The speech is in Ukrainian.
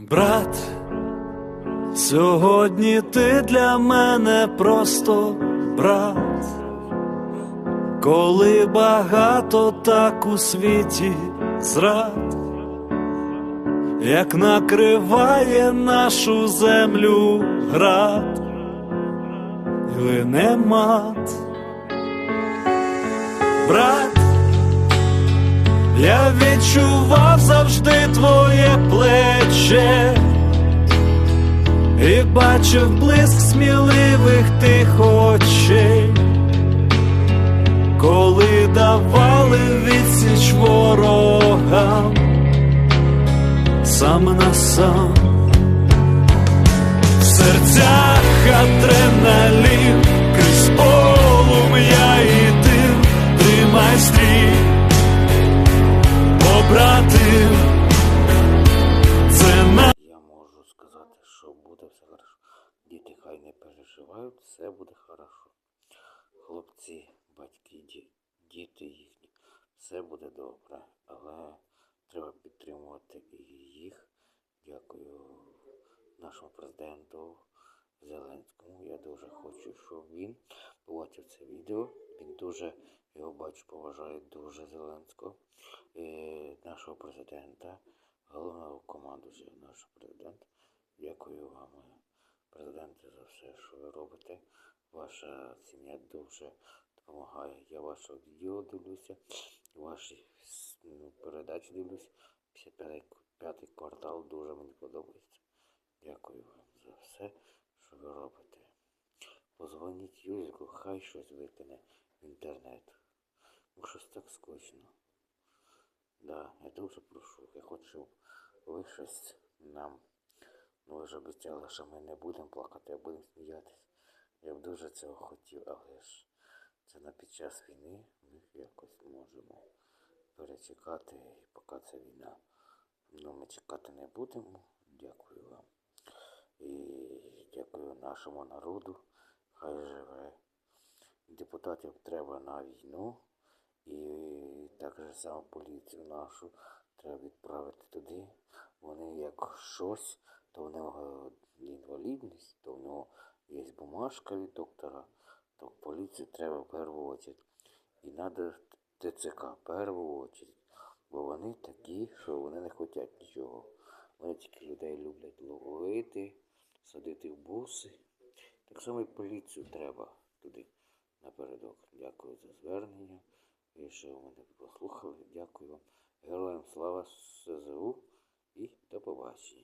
Брат, сьогодні ти для мене просто брат, коли багато так у світі зрад, як накриває нашу землю град, і лине мат. Брат, я відчував завжди твоє бачив блиск сміливих тих очей, коли давали відсіч ворогам сам на сам. В серцях адреналін, що буде все хорошо. Діти хай не переживають, все буде хорошо. Хлопці, батьки, діти їхні, все буде добре. Але треба підтримувати і їх. Дякую нашому президенту Зеленському. Я дуже хочу, щоб він побачив це відео. Він дуже його бачу, поважає дуже Зеленського, е, нашого президента, головного командуючого нашого президента. Дякую вам, президенте, за все, що ви робите. Ваша сім'я дуже допомагає. Я ваше відео дивлюся, ваші ну, передачі дивлюся. 55-й квартал дуже мені подобається. Дякую вам за все, що ви робите. Позвоніть Юзику, хай щось викине в інтернет. Бо щось так скучно. Да, я дуже прошу. Я хочу, ви щось нам. Ну ви ж обіцяли, що ми не будемо плакати, а будемо сміятися. Я б дуже цього хотів, але ж це на під час війни ми якось можемо перечекати, і поки це війна. Ну, ми чекати не будемо. Дякую вам. І дякую нашому народу. Хай живе. Депутатів треба на війну. І так же само поліцію нашу треба відправити туди. Вони як щось, то в нього інвалідність, то в нього є бумажка від доктора, то в поліцію треба в першу очередь. І треба ТЦК першу очередь. Бо вони такі, що вони не хочуть нічого. Вони тільки людей люблять ловити, садити в буси. Так само і поліцію треба туди напередок. Дякую за звернення. І що ви мене послухали. Дякую вам. Героям слава СЗУ і до побачення.